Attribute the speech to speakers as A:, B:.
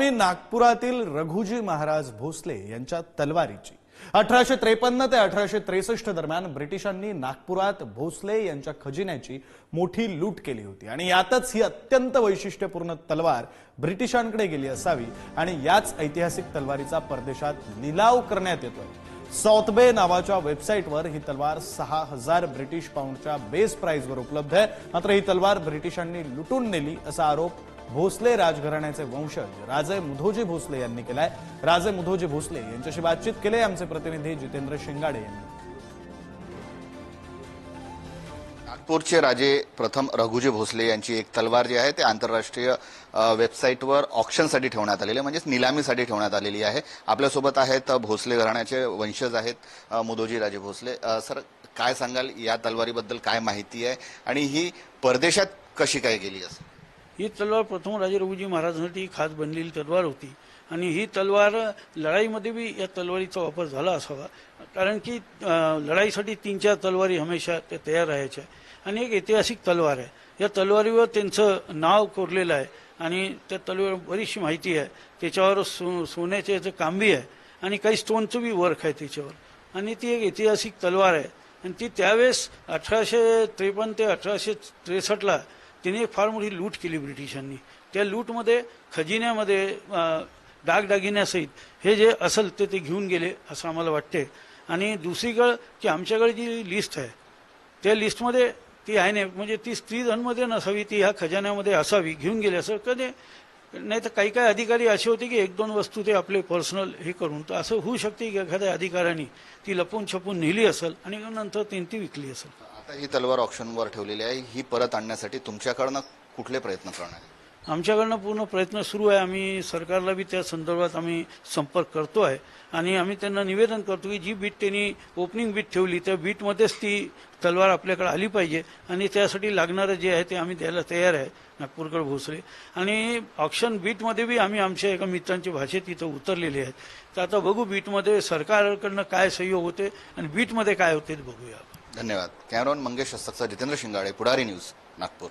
A: बातमी नागपुरातील रघुजी महाराज भोसले यांच्या तलवारीची. अठराशे त्रेपन्न ते अठराशे त्रेसष्ट दरम्यान ब्रिटिशांनी नागपुरात भोसले यांच्या खजिन्याची मोठी लूट केली होती. आणि यातच ही अत्यंत वैशिष्ट्यपूर्ण तलवार ब्रिटिशांकडे गेली असावी आणि याच ऐतिहासिक तलवारीचा परदेशात लिलाव करण्यात येतोय. सौथबे नावाच्या वेबसाईटवर ही तलवार सहा हजार ब्रिटिश पाऊंडच्या बेस प्राइसवर उपलब्ध आहे. मात्र ही तलवार ब्रिटिशांनी लुटून नेली असा आरोप भोसले राजघराण्याचे वंशज राजे मुधोजी भोसले यांनी केलाय. राजे मुधोजी भोसले यांच्याशी बातचीत केले आमचे प्रतिनिधी जितेंद्र शिंगाडे यांनी.
B: नागपूरचे राजे प्रथम रघुजी भोसले यांची एक तलवार जी आहे ते आंतरराष्ट्रीय वेबसाईटवर ऑप्शनसाठी ठेवण्यात आलेली आहे म्हणजेच निलामीसाठी ठेवण्यात आलेली आहे. आपल्यासोबत आहेत भोसले घराण्याचे वंशज आहेत मुदोजी राजे भोसले. सर काय सांगाल? या तलवारीबद्दल काय माहिती आहे? आणि ही परदेशात कशी काय गेली असं
C: ही तलवार प्रथम राजे रघुजी महाराजांसाठी खास बनलेली तलवार होती. आणि ही तलवार लढाईमध्ये बी या तलवारीचा वापर झाला असावा. कारण की लढाईसाठी तीन चार तलवारी हमेशा त्या तयार राहायच्या. आणि एक ऐतिहासिक तलवार आहे. या तलवारीवर त्यांचं नाव कोरलेलं आहे. आणि त्या तलवार बरीचशी माहिती आहे. त्याच्यावर सो सोन्याचे याचं कांबी आहे. आणि काही स्टोनचं बी वर्क आहे त्याच्यावर. आणि ती एक ऐतिहासिक तलवार आहे. आणि ती त्यावेळेस अठराशे त्रेपन्न ते अठराशे त्रेसष्टला तिने एक फार मोठी लूट केली ब्रिटिशांनी. त्या लूटमध्ये खजिन्यामध्ये दागदागिन्यासहित हे जे असेल ते ते घेऊन गेले असं आम्हाला वाटते आणि दुसरीकडं की आमच्याकडे जी लिस्ट आहे त्या लिस्टमध्ये ती आहे नाही म्हणजे ती स्त्री धनमध्ये नसावी ती ह्या खजान्यामध्ये असावी घेऊन गेली असं कधी? नाही तर काही काही अधिकारी असे होते की एक दोन वस्तू ते आपले पर्सनल हे करून तर असं होऊ शकते की एखाद्या अधिकाऱ्याने ती लपून छपून नेली असेल आणि नंतर त्यांनी ती विकली असेल.
B: आता ही तलवार ऑप्शनवर ठेवलेली आहे. ही परत आणण्यासाठी तुमच्याकडनं कुठले प्रयत्न करणार
C: आमच्याकडनं पूर्ण प्रयत्न सुरू आहे. आम्ही सरकारला बी त्या संदर्भात आम्ही संपर्क करतो आहे. आणि आम्ही त्यांना निवेदन करतो की जी बीट त्यांनी ओपनिंग बीट ठेवली त्या बीटमध्येच ती तलवार आपल्याकडे आली पाहिजे. आणि त्यासाठी लागणारं जे आहे ते आम्ही द्यायला तयार आहे नागपूरकर भोसले. आणि ऑक्शन बीटमध्ये बी आम्ही आमच्या एका मित्रांच्या भाषेत इथं उतरलेले आहेत. तर आता बघू बीटमध्ये सरकारकडनं काय सहयोग होते आणि बीटमध्ये काय होते ते बघूया
B: धन्यवाद. कॅमेरॉन मंगेश हस्तकचा जितेंद्र शिंगाडे पुढारी न्यूज नागपूर.